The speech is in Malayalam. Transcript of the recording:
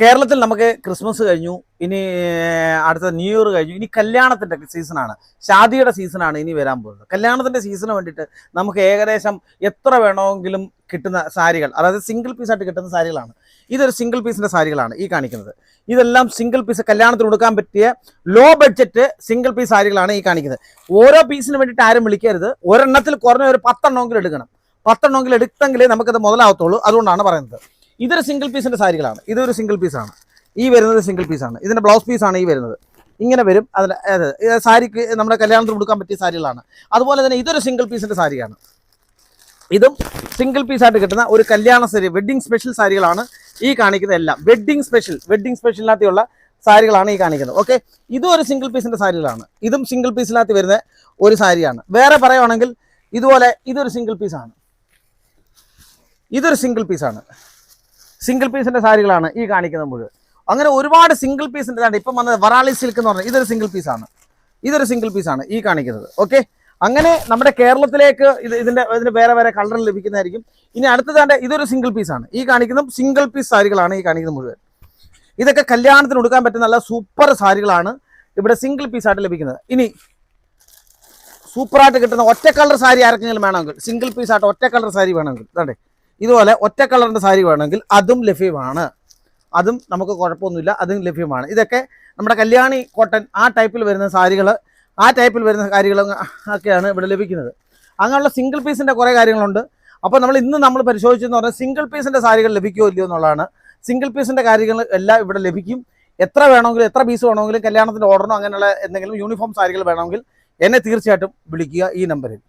കേരളത്തിൽ നമുക്ക് ക്രിസ്മസ് കഴിഞ്ഞു ഇനി അടുത്ത ന്യൂ ഇയർ കഴിഞ്ഞു ഇനി കല്യാണത്തിന്റെ സീസണാണ്. ഷാദിയുടെ സീസണാണ് ഇനി വരാൻ പോകുന്നത്. കല്യാണത്തിന്റെ സീസണ് വേണ്ടിയിട്ട് നമുക്ക് ഏകദേശം എത്ര വേണമെങ്കിലും കിട്ടുന്ന സാരികൾ അതായത് സിംഗിൾ പീസായിട്ട് കിട്ടുന്ന സാരികളാണ്. ഇതൊരു സിംഗിൾ പീസിന്റെ സാരികളാണ് ഈ കാണിക്കുന്നത്. ഇതെല്ലാം സിംഗിൾ പീസ് കല്യാണത്തിന് കൊടുക്കാൻ പറ്റിയ ലോ ബഡ്ജറ്റ് സിംഗിൾ പീസ് സാരികളാണ് ഈ കാണിക്കുന്നത്. ഓരോ പീസിന് വേണ്ടിയിട്ട് ആരും വിളിക്കരുത്. ഒരെണ്ണത്തിൽ കുറഞ്ഞ ഒരു പത്തെണ്ണമെങ്കിലും എടുക്കണം. പത്തെണ്ണമെങ്കിലും എടുത്തെങ്കിലേ നമുക്കത് മുതലാവത്തുള്ളൂ. അതുകൊണ്ടാണ് പറയുന്നത്. ഇതൊരു സിംഗിൾ പീസിന്റെ സാരികളാണ്. ഇതൊരു സിംഗിൾ പീസാണ് ഈ വരുന്നത് സിംഗിൾ പീസാണ് ഇതിന്റെ ബ്ലൗസ് പീസാണ് ഈ വരുന്നത്. ഇങ്ങനെ വരും. അതിൽ സാരിക്ക് നമ്മുടെ കല്യാണത്തിന് കൊടുക്കാൻ പറ്റിയ സാരികളാണ്. അതുപോലെ തന്നെ ഇതൊരു സിംഗിൾ പീസിന്റെ സാരിയാണ്. ഇതും സിംഗിൾ പീസായിട്ട് കിട്ടുന്ന ഒരു കല്യാണ സാരി വെഡ്ഡിങ് സ്പെഷ്യൽ സാരികളാണ് ഈ കാണിക്കുന്ന എല്ലാം. വെഡ്ഡിങ് സ്പെഷ്യൽ വെഡ്ഡിങ് സ്പെഷ്യലിനകത്തുള്ള സാരികളാണ് ഈ കാണിക്കുന്നത്. ഓക്കെ ഇതും ഒരു സിംഗിൾ പീസിന്റെ സാരികളാണ്. ഇതും സിംഗിൾ പീസിനകത്ത് വരുന്ന ഒരു സാരിയാണ്. വേറെ പറയുവാണെങ്കിൽ ഇതുപോലെ ഇതൊരു സിംഗിൾ പീസാണ് ഇതൊരു സിംഗിൾ പീസാണ് സിംഗിൾ പീസിന്റെ സാരികളാണ് ഈ കാണിക്കുന്നത് മുഴുവൻ. അങ്ങനെ ഒരുപാട് സിംഗിൾ പീസിന്റെ ഇതാണ് ഇപ്പം വന്നത് വറാളി സിൽക്ക് എന്ന് പറഞ്ഞാൽ ഇതൊരു സിംഗിൾ പീസാണ് ഇതൊരു സിംഗിൾ പീസാണ് ഈ കാണിക്കുന്നത്. ഓക്കെ അങ്ങനെ നമ്മുടെ കേരളത്തിലേക്ക് ഇത് ഇതിന്റെ ഇതിന്റെ വേറെ വേറെ കളറിൽ ലഭിക്കുന്നതായിരിക്കും. ഇനി അടുത്തതാണ്ട് ഇതൊരു സിംഗിൾ പീസാണ് ഈ കാണിക്കുന്ന സിംഗിൾ പീസ് സാരികളാണ് ഈ കാണിക്കുന്നത് മുഴുവൻ. ഇതൊക്കെ കല്യാണത്തിന് കൊടുക്കാൻ പറ്റുന്ന നല്ല സൂപ്പർ സാരികളാണ് ഇവിടെ സിംഗിൾ പീസായിട്ട് ലഭിക്കുന്നത്. ഇനി സൂപ്പറായിട്ട് കിട്ടുന്ന ഒറ്റ കളർ സാരി ആർക്കെങ്കിലും വേണമെങ്കിൽ സിംഗിൾ പീസായിട്ട് ഒറ്റ കളർ സാരി വേണമെങ്കിൽ അതെ ഇതുപോലെ ഒറ്റ കളറിന്റെ സാരി വേണമെങ്കിൽ അതും ലഭ്യമാണ്. അതും നമുക്ക് കുഴപ്പമൊന്നുമില്ല അതും ലഭ്യമാണ്. ഇതൊക്കെ നമ്മുടെ കല്യാണി കോട്ടൺ ആ ടൈപ്പിൽ വരുന്ന സാരികൾ ആ ടൈപ്പിൽ വരുന്ന കാര്യങ്ങൾ ഒക്കെയാണ് ഇവിടെ ലഭിക്കുന്നത്. അങ്ങനെയുള്ള സിംഗിൾ പീസിന്റെ കുറേ കാര്യങ്ങളുണ്ട്. അപ്പോൾ നമ്മൾ ഇന്ന് നമ്മൾ പരിശോധിച്ചെന്ന് പറഞ്ഞാൽ സിംഗിൾ പീസിന്റെ സാരികൾ ലഭിക്കുമോ ഇല്ലയോ എന്നുള്ളതാണ്. സിംഗിൾ പീസിന്റെ കാര്യങ്ങൾ എല്ലാം ഇവിടെ ലഭിക്കും. എത്ര വേണമെങ്കിലും എത്ര പീസ് വേണമെങ്കിലും കല്യാണത്തിന്റെ ഓർഡറിനോ അങ്ങനെയുള്ള എന്തെങ്കിലും യൂണിഫോം സാരികൾ വേണമെങ്കിൽ എന്നെ തീർച്ചയായിട്ടും വിളിക്കുക ഈ നമ്പറിൽ